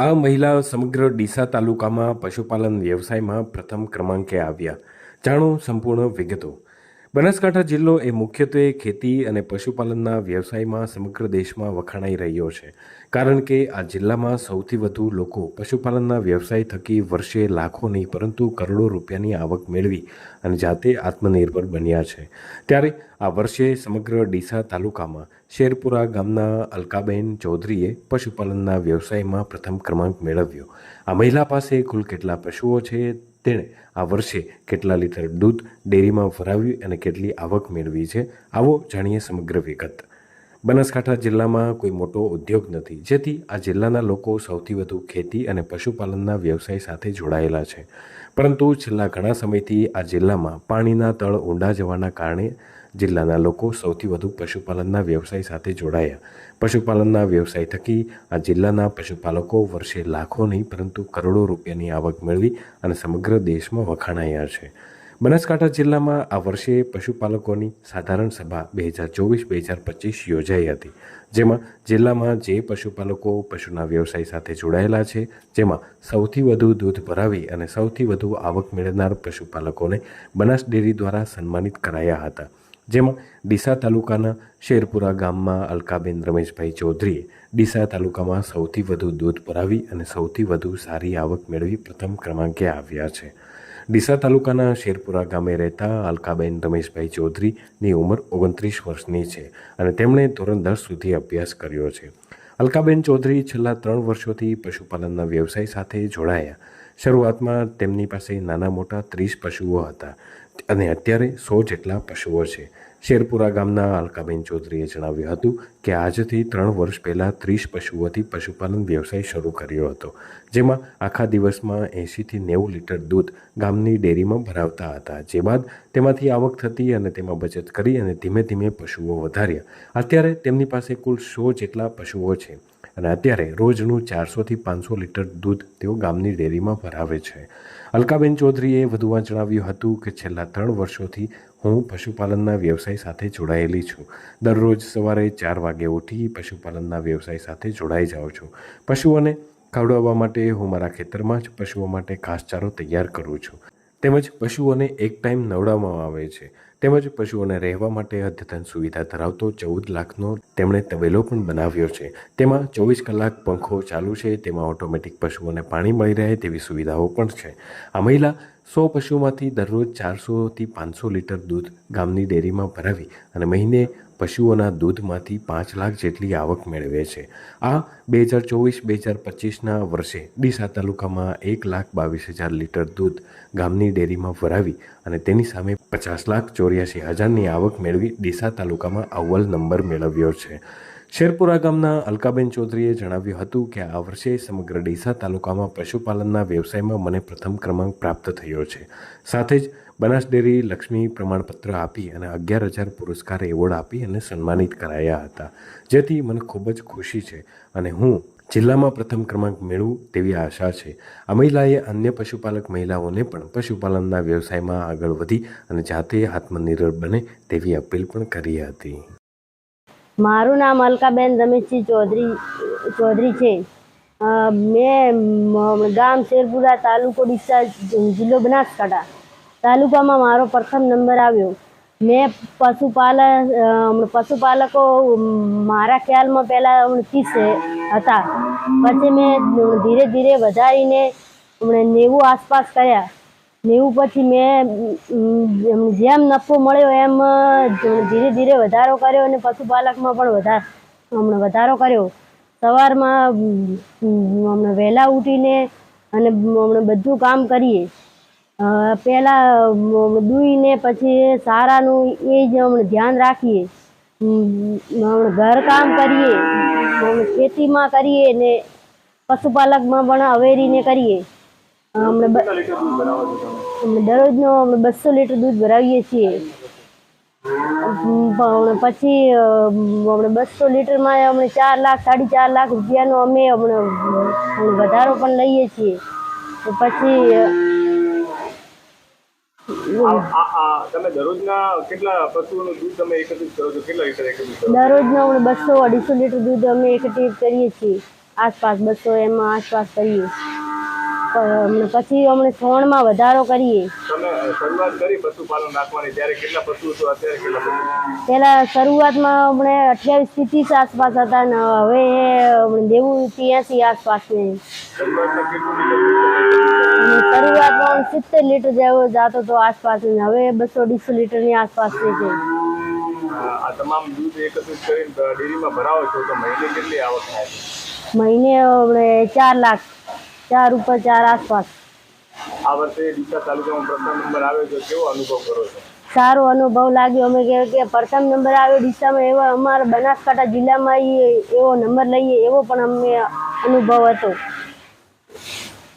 આ મહિલા સમગ્ર ડીસા તાલુકામાં પશુપાલન વ્યવસાયમાં પ્રથમ ક્રમાંકે આવ્યા. જાણો સંપૂર્ણ વિગતો. બનાસકાંઠા જિલ્લો એ મુખ્યત્વે ખેતી અને પશુપાલનના વ્યવસાયમાં સમગ્ર દેશમાં વખાણાઈ રહ્યો છે. કારણ કે આ જિલ્લામાં સૌથી વધુ લોકો પશુપાલનના વ્યવસાય થકી વર્ષે લાખો નહીં, પરંતુ કરોડો રૂપિયાની આવક મેળવી અને જાતે આત્મનિર્ભર બન્યા છે. ત્યારે આ વર્ષે સમગ્ર ડીસા તાલુકામાં શેરપુરા ગામના અલકાબેન ચૌધરીએ પશુપાલનના વ્યવસાયમાં પ્રથમ ક્રમાંક મેળવ્યો. આ મહિલા પાસે કુલ કેટલા પશુઓ છે તેણે આ વર્ષે કેટલા લીટર દૂધ ડેરીમાં ભરાવ્યું અને કેટલી આવક મેળવી છે, આવો જાણીએ સમગ્ર વિગત. બનાસકાંઠા જિલ્લામાં કોઈ મોટો ઉદ્યોગ નથી, જેથી આ જિલ્લાના લોકો સૌથી વધુ ખેતી અને પશુપાલનના વ્યવસાય સાથે જોડાયેલા છે. પરંતુ છેલ્લા ઘણા સમયથી આ જિલ્લામાં પાણીના તળ ઊંડા જવાના કારણે જિલ્લાના લોકો સૌથી વધુ પશુપાલનના વ્યવસાય સાથે જોડાયા. પશુપાલનના વ્યવસાય થકી આ જિલ્લાના પશુપાલકો વર્ષે લાખો નહીં પરંતુ કરોડો રૂપિયાની આવક મેળવી અને સમગ્ર દેશમાં વખાણાયા છે. બનાસકાંઠા જિલ્લામાં આ વર્ષે પશુપાલકોની સાધારણ સભા બે હજાર ચોવીસ, બે હજાર પચીસ યોજાઈ હતી. જેમાં જિલ્લામાં જે પશુપાલકો પશુના વ્યવસાય સાથે જોડાયેલા છે, જેમાં સૌથી વધુ દૂધ ભરાવી અને સૌથી વધુ આવક મેળવનાર પશુપાલકોને બનાસ ડેરી દ્વારા સન્માનિત કરાયા હતા. જેમાં ડીસા તાલુકાના શેરપુરા ગામમાં અલકાબેન રમેશભાઈ ચૌધરીએ ડીસા તાલુકામાં સૌથી વધુ દૂધ ભરાવી અને સૌથી વધુ સારી આવક મેળવી પ્રથમ ક્રમાંકે આવ્યા છે. ડીસા તાલુકાના શેરપુરા ગામે રહેતા અલકાબેન રમેશભાઈ ચૌધરીની ઉંમર ઓગણત્રીસ વર્ષની છે અને તેમણે ધોરણ દસ સુધી અભ્યાસ કર્યો છે. અલકાબેન ચૌધરી છેલ્લા ત્રણ વર્ષોથી પશુપાલનના વ્યવસાય સાથે જોડાયા. શરૂઆતમાં તેમની પાસે નાના મોટા ત્રીસ પશુઓ હતા. અને અત્યારે સો જેટલા પશુઓ છે. શેરપુરા ગામના અલકાબેન ચૌધરીએ જણાવ્યું હતું કે આજથી ત્રણ વર્ષ પહેલાં ત્રીસ પશુઓથી પશુપાલન વ્યવસાય શરૂ કર્યો હતો, જેમાં આખા દિવસમાં એંશીથી નેવું લીટર દૂધ ગામની ડેરીમાં ભરાવતા હતા. જે બાદ તેમાંથી આવક થતી અને તેમાં બચત કરી અને ધીમે ધીમે પશુઓ વધાર્યા. અત્યારે તેમની પાસે કુલ સો જેટલા પશુઓ છે. અને અત્યારે રોજનું ચારસોથી પાંચસો લીટર દૂધ તેઓ ગામની ડેરીમાં ભરાવે છે. અલકાબેન ચૌધરીએ વધુમાં જણાવ્યું હતું કે છેલ્લા ત્રણ વર્ષોથી હું પશુપાલનના વ્યવસાય સાથે જોડાયેલી છું. દરરોજ સવારે ચાર વાગે ઉઠી પશુપાલનના વ્યવસાય સાથે જોડાઈ જાઉં છું. પશુઓને ખવડાવવા માટે હું મારા ખેતરમાં જ પશુઓ માટે ઘાસચારો તૈયાર કરું છું. તેમજ પશુઓને એક ટાઈમ નવડાવવામાં આવે છે. તેમજ પશુઓને રહેવા માટે અદ્યતન સુવિધા ધરાવતો ચૌદ લાખનો તેમણે તબેલો પણ બનાવ્યો છે. તેમાં ચોવીસ કલાક પંખો ચાલુ છે, તેમાં ઓટોમેટિક પશુઓને પાણી મળી રહે તેવી સુવિધાઓ પણ છે. આ મહિલા સો પશુમાંથી દરરોજ ચારસોથી પાંચસો લીટર દૂધ ગામની ડેરીમાં ભરાવી અને મહિને પશુઓના દૂધમાંથી પાંચ લાખ જેટલી આવક મેળવે છે. આ બે હજાર ચોવીસ, બે હજાર પચીસના વર્ષે ડીસા તાલુકામાં એક લાખ બાવીસ હજાર લીટર દૂધ ગામની ડેરીમાં ભરાવી અને તેની સામે પચાસ લાખ ચોર્યાસી હજારની આવક મેળવી ડીસા તાલુકામાં અવ્વલ નંબર મેળવ્યો છે. શેરપુરા ગામના અલકાબેન ચૌધરીએ જણાવ્યું હતું કે આ વર્ષે સમગ્ર ડીસા તાલુકામાં પશુપાલનના વ્યવસાયમાં મને પ્રથમ ક્રમાંક પ્રાપ્ત થયો છે. સાથે જ બનાસ ડેરી લક્ષ્મી પ્રમાણપત્ર આપી અને અગિયાર હજાર પુરસ્કાર એવોર્ડ આપી અને સન્માનિત કરાયા હતા. જેથી મને ખૂબ જ ખુશી છે અને હું જિલ્લામાં પ્રથમ ક્રમાંક મેળવું તેવી આશા છે. આ મહિલાએ અન્ય પશુપાલક મહિલાઓને પણ પશુપાલનના વ્યવસાયમાં આગળ વધી અને જાતે આત્મનિર્ભર બને તેવી અપીલ પણ કરી હતી. મારું નામ અલકાબેન રમેશજી ચૌધરી ચૌધરી છે. મેં, ગામ શેરપુરા તાલુકો ડીસા, જિલ્લો બનાસકાંઠા તાલુકામાં મારો પ્રથમ નંબર આવ્યો. મેં પશુપાલન હમણાં પશુપાલકો મારા ખ્યાલમાં પહેલાં ત્રીસ હતા. પછી મેં ધીરે ધીરે વધારીને હમણાં નેવું આસપાસ કર્યા. નેવું પછી મેં જેમ નફો મળ્યો એમ ધીરે ધીરે વધારો કર્યો અને પશુપાલકમાં પણ વધાર, હમણાં વધારો કર્યો. સવારમાં હમણાં વહેલા ઉઠીને અને હમણાં બધું કામ કરીએ. પહેલાં દૂઈને પછી સારાનું એ જ હમણાં ધ્યાન રાખીએ. હમ, હમણાં ઘર કામ કરીએ ખેતીમાં કરીએ ને પશુપાલકમાં પણ અવેરીને કરીએ. દરરોજનો બસો લીટર દૂધ ભરાવીએ છીએ. પછી હમણાં બસો લીટરમાં હમણાં ચાર લાખ સાડી ચાર લાખ રૂપિયાનો અમે હમણાં વધારો પણ લઈએ છીએ. પછી તમે દરરોજના કેટલા પશુઓનું દૂધ તમે એકત્રિત કરો છો? કેટલા લીટર એકત્રિત કરો છો? દરરોજનો હમણાં બસો અઢીસો લીટર દૂધ અમે એકત્રિત કરીએ છીએ. આસપાસ બસો એમાં આસપાસ કરીએ. પછી અમને છોણમાં વધારો કરીએ. તમે શરૂઆત કરી પશુપાલન રાખવાની ત્યારે કેટલા પશુ હતો અત્યારે કેટલા પશુ? પહેલાં શરૂઆતમાં અમને અઠ્યાવીસથી ત્રીસ આસપાસ હતા ને હવે નેવું ત્યાંસી આસપાસ ને શરૂઆતમાં કેટલું લીટર અને શરૂઆતમાં સિત્તેર લીટર જેવો જતો હતો આસપાસ ને હવે બસો અઢીસો લીટરની આસપાસ છે છે આ આ તમામ દૂધ એકત્રિત કરીને ડેરીમાં ભરાવો છો તો મહિને કેટલી આવક થાય છે? મહિને અમને ચાર લાખ ચાર ઉપર ચાર આસપાસ. આ વર્ષે ડીસા તાલુકામાં પ્રથમ નંબર આવ્યો છે કેવો અનુભવ કરો છો? સારો અનુભવ લાગ્યો. અમે કે કે પ્રથમ નંબર આવ્યો ડીસામાં એવો અમારા બનાસકાંઠા જિલ્લામાં એવો નંબર લઈએ એવો પણ અમને અનુભવ હતો.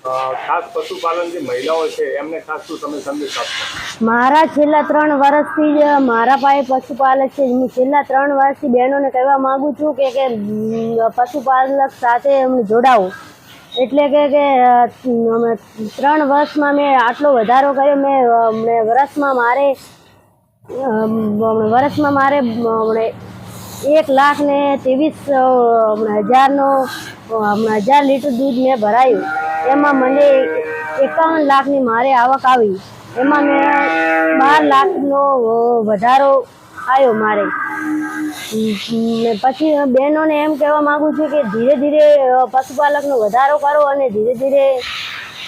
ખાસ પશુપાલન જે મહિલાઓ છે, એમને ખાસ શું તમે સંદેશ આપશો? મારા છેલ્લા ત્રણ વર્ષથી જ મારા પાસે પશુપાલક છે. હું છેલ્લા ત્રણ વર્ષથી બહેનોને કહેવા માગું છું કે કે પશુપાલક સાથે એમને જોડાવું. એટલે કે કે ત્રણ વર્ષમાં મેં આટલો વધારો કર્યો. મેં વર્ષમાં મારે વર્ષમાં મારે એક લાખ ને ત્રેવીસ હજારનો હજાર લીટર દૂધ મેં ભરાયું. એમાં મને એકાવન લાખની મારે આવક આવી. એમાં મેં બાર લાખનો વધારો આવ્યો મારે. પછી બહેનોને એમ કહેવા માંગુ છું કે ધીરે ધીરે પશુપાલકનો વધારો કરો અને ધીરે ધીરે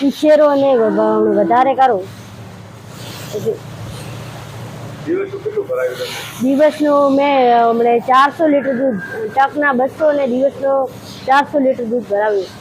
ઉછેરો અને વધારે કરો. દિવસનું મેં હમણાં ચારસો લીટર દૂધ, ટકના બસો ને દિવસનો ચારસો લીટર દૂધ ભરાવ્યું.